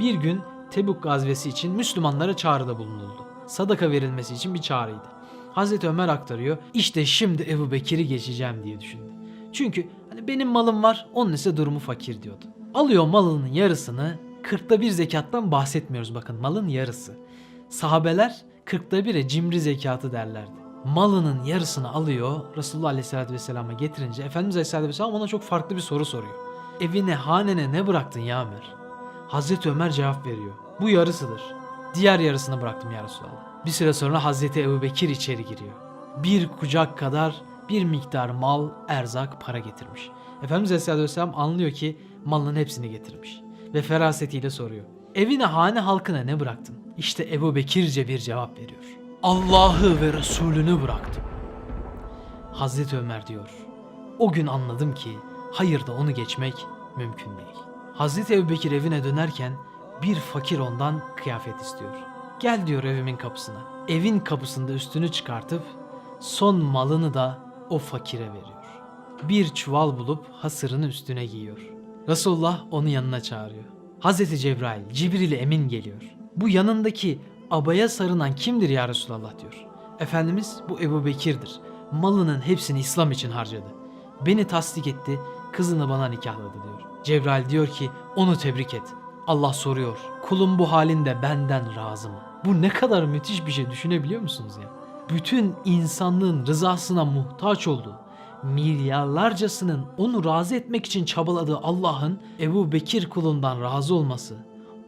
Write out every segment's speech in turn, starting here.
Bir gün Tebuk gazvesi için Müslümanlara çağrıda bulunuldu. Sadaka verilmesi için bir çağrıydı. Hazreti Ömer aktarıyor. İşte şimdi Ebu Bekir'i geçeceğim diye düşündü. Çünkü hani benim malım var, onun ise durumu fakir diyordu. Alıyor malının yarısını, kırkta bir zekattan bahsetmiyoruz bakın malın yarısı. Sahabeler kırkta bire cimri zekatı derlerdi. Malının yarısını alıyor Resulullah Aleyhisselatü Vesselam'a getirince Efendimiz Aleyhisselatü Vesselam ona çok farklı bir soru soruyor. Evine hanene ne bıraktın ya Ömer? Hazreti Ömer cevap veriyor. Bu yarısıdır. Diğer yarısını bıraktım ya Resulallah. Bir süre sonra Hazreti Ebu Bekir içeri giriyor. Bir kucak kadar bir miktar mal, erzak, para getirmiş. Efendimiz Aleyhisselatü Vesselam anlıyor ki malının hepsini getirmiş. Ve ferasetiyle soruyor. Evine hane halkına ne bıraktın? İşte Ebu Bekirce bir cevap veriyor. Allah'ı ve Resulünü bıraktım. Hazreti Ömer diyor. O gün anladım ki hayırda onu geçmek mümkün değil. Hazreti Ebubekir evine dönerken bir fakir ondan kıyafet istiyor. Gel diyor evimin kapısına. Evin kapısında üstünü çıkartıp son malını da o fakire veriyor. Bir çuval bulup hasırını üstüne giyiyor. Resulullah onu yanına çağırıyor. Hazreti Cebrail, Cibril Emin geliyor. Bu yanındaki abaya sarınan kimdir ya Resulallah diyor. Efendimiz bu Ebu Bekir'dir. Malının hepsini İslam için harcadı. Beni tasdik etti, kızını bana nikahladı diyor. Cebrail diyor ki onu tebrik et. Allah soruyor, kulum bu halinde benden razı mı? Bu ne kadar müthiş bir şey düşünebiliyor musunuz ya? Bütün insanlığın rızasına muhtaç olduğu, milyarlarcasının onu razı etmek için çabaladığı Allah'ın Ebu Bekir kulundan razı olması,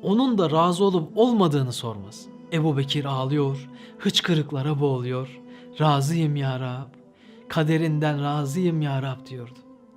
onun da razı olup olmadığını sormaz. Ebu Bekir ağlıyor, hıçkırıklara boğuluyor. Razıyım ya Rab, kaderinden razıyım ya Rab diyordu.